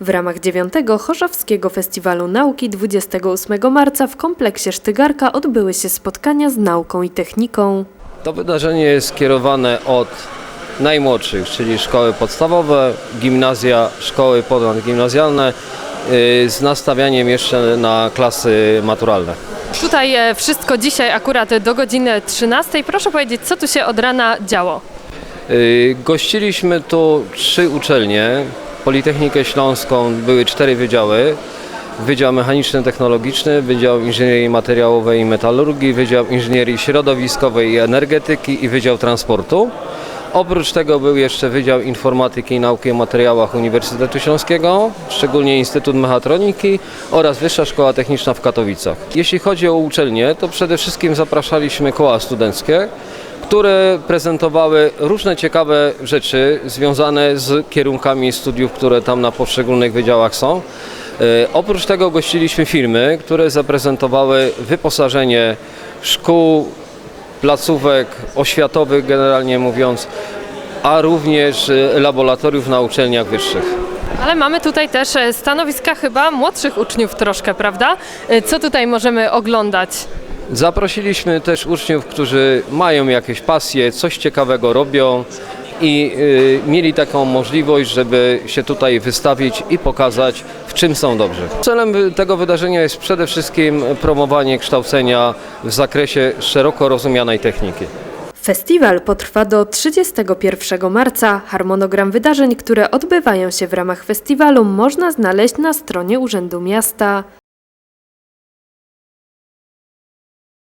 W ramach 9 Chorzowskiego Festiwalu Nauki 28 marca w kompleksie Sztygarka odbyły się spotkania z nauką i techniką. To wydarzenie jest skierowane od najmłodszych, czyli szkoły podstawowe, gimnazja, szkoły ponadgimnazjalne yy, z nastawianiem jeszcze na klasy maturalne. Tutaj e, wszystko dzisiaj akurat do godziny 13. Proszę powiedzieć, co tu się od rana działo? Yy, Gościliśmy tu trzy uczelnie, Politechnikę Śląską, były cztery wydziały. Wydział Mechaniczny Technologiczny, Wydział Inżynierii Materiałowej i Metalurgii, Wydział Inżynierii Środowiskowej i Energetyki i Wydział Transportu. Oprócz tego był jeszcze Wydział Informatyki i Nauki o Materiałach Uniwersytetu Śląskiego, szczególnie Instytut Mechatroniki oraz Wyższa Szkoła Techniczna w Katowicach. Jeśli chodzi o uczelnie, to przede wszystkim zapraszaliśmy koła studenckie, które prezentowały różne ciekawe rzeczy związane z kierunkami studiów, które tam na poszczególnych wydziałach są. E, Oprócz tego gościliśmy firmy, które zaprezentowały wyposażenie szkół, placówek oświatowych generalnie mówiąc, a również e, laboratoriów na uczelniach wyższych. Ale mamy tutaj też e, stanowiska chyba młodszych uczniów troszkę, prawda? Co tutaj możemy oglądać? Zaprosiliśmy też uczniów, którzy mają jakieś pasje, coś ciekawego robią i y, mieli taką możliwość, żeby się tutaj wystawić i pokazać, w czym są dobrzy. Celem tego wydarzenia jest przede wszystkim promowanie kształcenia w zakresie szeroko rozumianej techniki. Festiwal potrwa do 31 marca. Harmonogram wydarzeń, które odbywają się w ramach festiwalu można znaleźć na stronie Urzędu Miasta.